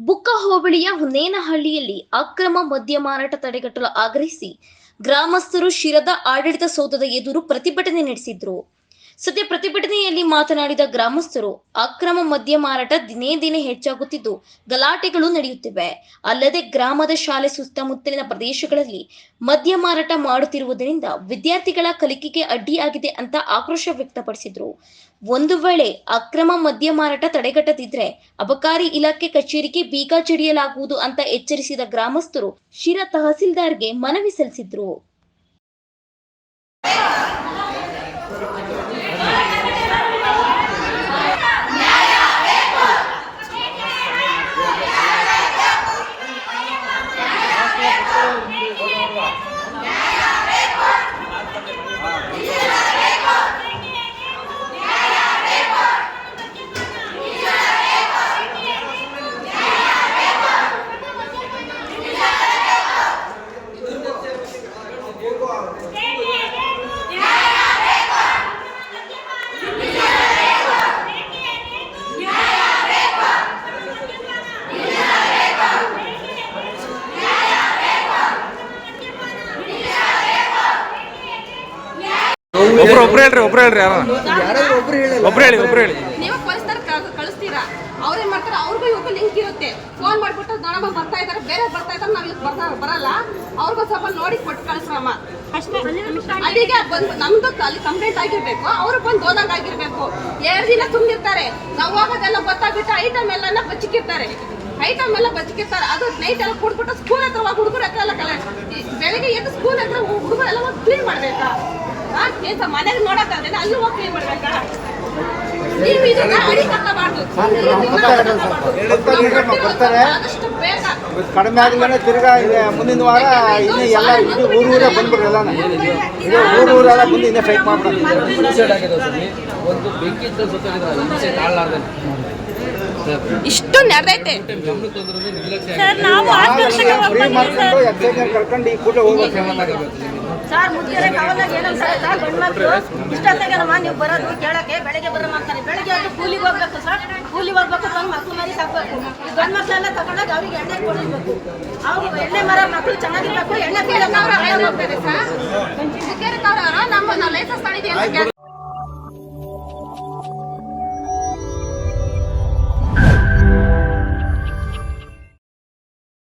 ಬುಕ್ಕ ಹೋಬಳಿಯ ಹುನ್ನೇನಹಳ್ಳಿಯಲ್ಲಿ ಅಕ್ರಮ ಮದ್ಯ ಮಾರಾಟ ತಡೆಗಟ್ಟಲು ಆಗ್ರಹಿಸಿ ಗ್ರಾಮಸ್ಥರು ಶಿರದ ಆಡಳಿತ ಸೌಧದ ಎದುರು ಪ್ರತಿಭಟನೆ ನಡೆಸಿದ್ರು. ಸದ್ಯ ಪ್ರತಿಭಟನೆಯಲ್ಲಿ ಮಾತನಾಡಿದ ಗ್ರಾಮಸ್ಥರು, ಅಕ್ರಮ ಮದ್ಯ ಮಾರಾಟ ದಿನೇ ದಿನೇ ಹೆಚ್ಚಾಗುತ್ತಿದ್ದು, ಗಲಾಟೆಗಳು ನಡೆಯುತ್ತಿವೆ. ಅಲ್ಲದೆ ಗ್ರಾಮದ ಶಾಲೆ ಸುತ್ತಮುತ್ತಲಿನ ಪ್ರದೇಶಗಳಲ್ಲಿ ಮದ್ಯ ಮಾರಾಟ ಮಾಡುತ್ತಿರುವುದರಿಂದ ವಿದ್ಯಾರ್ಥಿಗಳ ಕಲಿಕೆಗೆ ಅಡ್ಡಿಯಾಗಿದೆ ಅಂತ ಆಕ್ರೋಶ ವ್ಯಕ್ತಪಡಿಸಿದ್ರು. ಒಂದು ವೇಳೆ ಅಕ್ರಮ ಮದ್ಯ ಮಾರಾಟ ತಡೆಗಟ್ಟದಿದ್ರೆ ಅಬಕಾರಿ ಇಲಾಖೆ ಕಚೇರಿಗೆ ಬೀಗ ಜಡಿಯಲಾಗುವುದು ಅಂತ ಎಚ್ಚರಿಸಿದ ಗ್ರಾಮಸ್ಥರು, ಶಿರಾ ತಹಸೀಲ್ದಾರ್ಗೆ ಮನವಿ ಸಲ್ಲಿಸಿದ್ರು. ಒಬ್ರು ಒಬ್ರು ಹೇಳ್ರಿ ಒಬ್ರು ಹೇಳ್ರಿ ಯಾರ. ಯಾರಾದ್ರೂ ಒಬ್ರು ಹೇಳಲ್ಲ. ಒಬ್ರು ಹೇಳಿ ಒಬ್ರು ಹೇಳಿ. ನೀವು ಪೊಲೀಸ್ತರ ಕಳಿಸ್ತೀರಾ? ಅವ್ರೇನ್ ಮಾಡ್ತಾರೆ? ಅವ್ರಿಗೂ ಇವ್ರಿಗೂ ಲಿಂಕ್ ಇರುತ್ತೆ. ಫೋನ್ ಮಾಡ್ಬಿಟ್ಟು ನೋಡಮ್ಮ ಬರ್ತಾ ಇದಾರೆ ಬೇರೆ ಬರ್ತಾ ಇದಾರೆ ನಾವ್ ಇವತ್ತು ಬರ್ತಾ ಬರಲ್ಲ. ಅವ್ರಿಗೂ ಸ್ವಲ್ಪ ನೋಡಿ ಕೊಟ್ಟು ಕಳಿಸ್ರಮ್ಮ. ಅಲ್ಲಿಗೆ ಬಂದು ನಮ್ದು ಅಲ್ಲಿ ಕಂಪ್ಲೇಂಟ್ ಆಗಿರ್ಬೇಕು. ಅವ್ರು ಬಂದು ಹೋದಂಗ್ ಆಗಿರ್ಬೇಕು. ಎರಡು ದಿನ ತುಂಬಿರ್ತಾರೆ. ನಾವು ಹೋಗೋದೆಲ್ಲ ಗೊತ್ತಾಗ್ಬಿಟ್ಟು ಐಟಮ್ ಎಲ್ಲ ಬಚ್ಚಿಕ್ಕಿರ್ತಾರೆ ಐಟಮ್ ಎಲ್ಲ ಬಚ್ಚಿಕ್ಕಿರ್ತಾರೆ ಅದು ನೈಟ್ ಎಲ್ಲ ಕುಡ್ಬಿಟ್ಟು ಸ್ಕೂಲ್ ಹತ್ರ ಹೋಗಿ ಹುಡುಗರ ಹತ್ರ ಎಲ್ಲ ಕಲೆ ಬೆಳಗ್ಗೆ ಎದ್ದು ಸ್ಕೂಲ್ ಹತ್ರ ಹುಡುಗರೆಲ್ಲ ಹೋಗಿ ಕ್ಲೀನ್ ಮಾಡ್ಬೇಕಾ ಹಾ ಏನ್ ಸ- ಮನೆಗೆ ನೋಡಕ್ಕಾಗಲ್ಲ ಅಲ್ಲಿ ಹೋಗಿ ಕ್ಲೀನ್ ಮಾಡ್ಬೇಕಾ? ನೀವು ಇದನ್ನ ಅಡಿ ಕಟ್ಟಬಾರ್ದು. ಬರ್ತಾರೆ. ಆದಷ್ಟು ಬೇಗ. ಕಡಿಮೆ ಆಗಿಲ್ಲ ತಿರ್ಗಾ ಇದೆ. ಮುಂದಿನ ವಾರ ಇನ್ನು ಎಲ್ಲ ಇದು ಊರೂರೇ ಬಂದ್ಬಿಡ್ರಿ ಎಲ್ಲಾನು ಇದು ಊರು ಊರೆಲ್ಲ ಬಂದು ಇನ್ನೇ ಫೈಟ್ ಮಾಡ್ಬಿಡೋಣ. ಇಷ್ಟು ನಡೆದೈತೆ. ಫ್ರೀ ಮಾಡ್ಕೊಂಡು ಕರ್ಕೊಂಡು ಈ ಕೂಡ ಹೋಗ್ಬೇಕು. ಸರ್ ಮುದ್ಗೆರೆ ಕಾವಲಾಗ ಏನಂತ ಸರ್ ಗಂಡ್ಮಕ್ಳು ಇಷ್ಟೊತ್ತಿಗೆ ನಮ್ಮ ನೀವು ಬರೋದು ಕೇಳಕ್ಕೆ, ಬೆಳಗ್ಗೆ ಬರೋ ಅಂತಾರೆ. ಬೆಳಗ್ಗೆ ಅದು ಕೂಲಿಗೆ ಹೋಗ್ಬೇಕು ಸರ್. ಕೂಲಿ ಹೋಗ್ಬೇಕು ತಂದು ಮಕ್ಕಳು ಮರಿ ಸಾಕ್ಬೇಕು. ಈ ಗಂಡ್ ತಗೊಂಡಾಗ ಅವ್ರಿಗೆ ಎಣ್ಣೆ ಕೊಡಿಸ್ಬೇಕು ಅವ್ರು ಎಣ್ಣೆ ಮರ ಮಕ್ಕಳು ಚೆನ್ನಾಗಿರ್ಬೇಕು, ಎಣ್ಣೆ ಹೋಗ್ತಾರೆ ಸರ್. ನಮ್ಮ ಲೈಸೆನ್ಸ್